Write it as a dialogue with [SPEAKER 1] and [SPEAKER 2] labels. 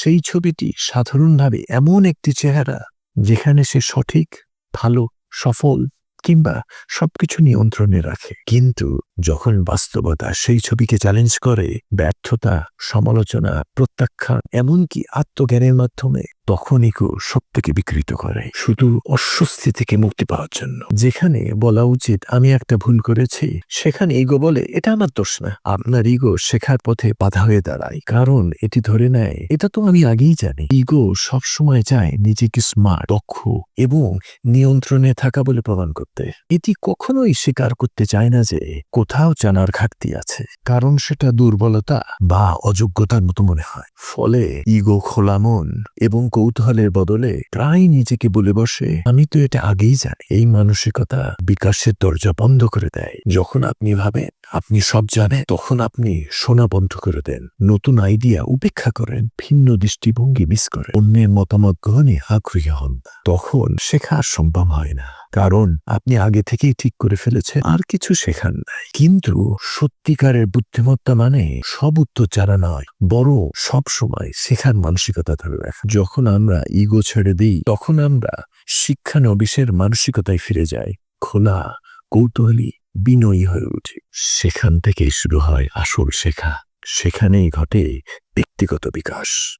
[SPEAKER 1] সেই ছবিটি সাধারণভাবে এমন একটি চেহারা যেখানে সে সঠিক, ভালো, সফল কিংবা সবকিছু নিয়ন্ত্রণে রাখে। কিন্তু যখন বাস্তবতা সেই ছবিকে চ্যালেঞ্জ করে, ব্যর্থতা, সমালোচনা, প্রত্যাখ্যান, এমনকি আত্মজ্ঞানের মাধ্যমে তখন ইগো সত্যকে বিকৃত করে। শুধু অস্বস্তি থেকে মুক্তি পাওয়ার জন্য। যেখানে বলা উচিত, আমি একটা ভুল করেছি। সেখানে ইগো বলে, এটা আমার দোষ না। আপনার ইগো শেখার পথে বাধা হয়ে দাঁড়ায়। কারণ এটি ধরে নেয়, এটা তো আমি আগেই জানি। ইগো সবসময় চায় নিজেকে স্মার্ট দক্ষ এবং নিয়ন্ত্রণে থাকা বলে প্রমাণ করতে। এটি কখনোই স্বীকার করতে চায় না যে, কোথাও জানার ঘাটতি আছে। কারণ সেটা দুর্বলতা বা অযোগ্যতার মতো মনে হয়। ফলে ইগো খোলা মন এবং কৌতূহলের বদলে প্রায় নিজেকে বলে বসে। আমি তো এটা আগেই জানি। এই মানসিকতা বিকাশের দরজা বন্ধ করে দেয়। যখন আপনি ভাবেন, আপনি সব জানেন, তখন আপনি শোনা বন্ধ করে দেন। নতুন আইডিয়া উপেক্ষা করেন, ভিন্ন দৃষ্টিভঙ্গি মিস করেন। অন্যের মতামত গ্রহণে আগ্রহী হন তখন শেখা সম্ভব হয় না। কারণ আপনি আগে থেকেই ঠিক করে ফেলেছেন। আর কিছু শেখার নাই। কিন্তু সত্যিকারের বুদ্ধিমত্তা মানে সব উত্তর জানা নয়, বড় সব সময় শেখার মানসিকতা ধরে রাখা। যখন আমরা ইগো ছেড়ে দিই, তখন আমরা শিক্ষানবিশের মানসিকতায় ফিরে যাই। খোলা, কৌতূহলী, বিনয়ী হয়ে উঠি। সেখান থেকেই শুরু হয় আসল শেখা। সেখানেই ঘটে ব্যক্তিগত বিকাশ।